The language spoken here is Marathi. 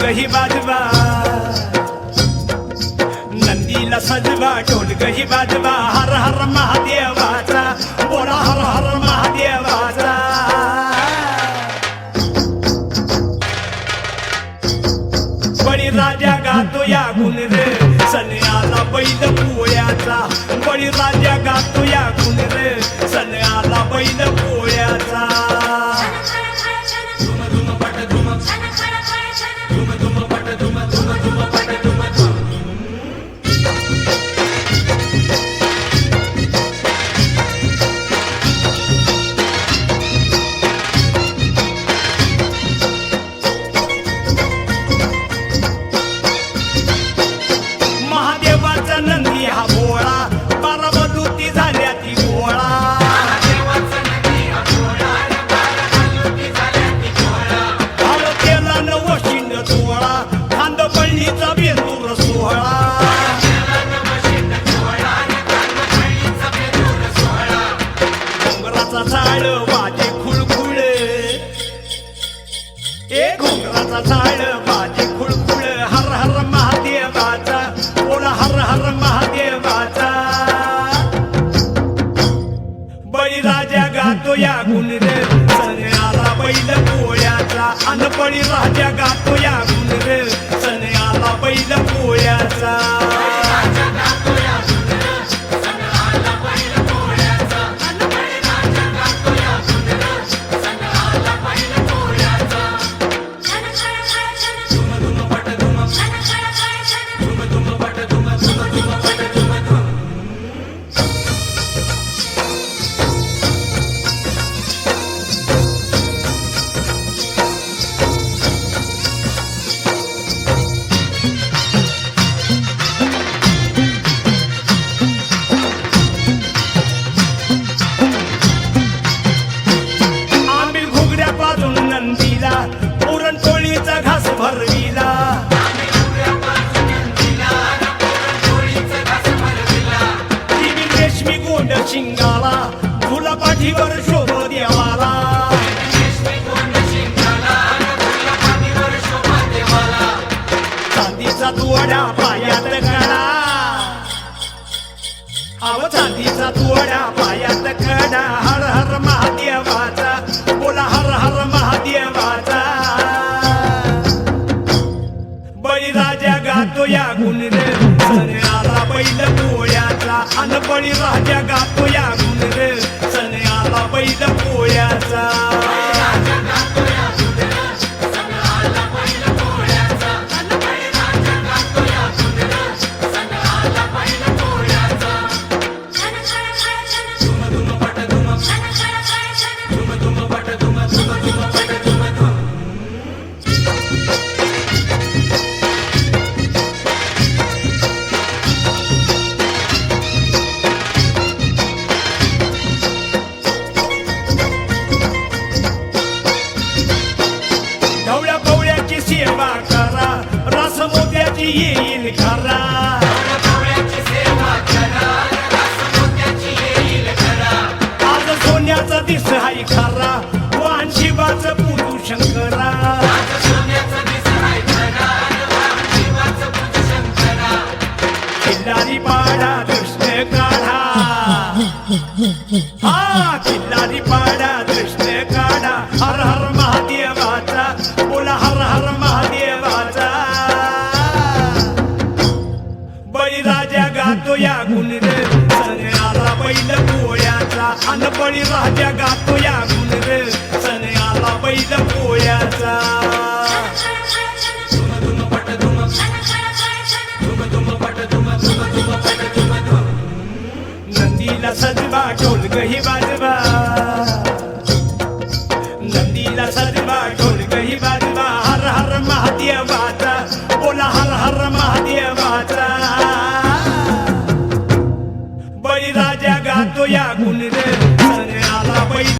गही वाजवा. नंदीला सजवा ढोल गही वाजवा. हर हर महादेवाचा बोला हर हर महादेवाचा. बळी राजा गातो या गुण रे सन्याला बैल पोळ्याचा बळी राजा गातो या झाड वाजे खुळखुळ हर हर महादेवाचा. बोला हर हर महादेवाचा. बळीराजा गातो या गुण रे सन्याला बैल पोळ्याचा. अन बळीराजा गातो या गुण रे सन्याला बैल पोळ्याचा. भरविला रेशमी गोंड शिंगाला तुला पाठीवर शोभ देवाला. चांदीचा तुवडा पायात बळीराजा गातो या गुण रे सन्याला बैल पोळ्याचा अन बळीराजा गातो या मोत्याची येईल खरा. आज सोन्याचा दिस हाय खरा. वान शिवाच पुरू शंकरा किल्लारी पाडा कृष्ण काढा. हा किल्लारी पाडा कृष्ण राजा गातो या गुण रे सन्याला बैल पोळ्याचा नंदीला सजवा ढोल गही वाजवा नंदीला सजवा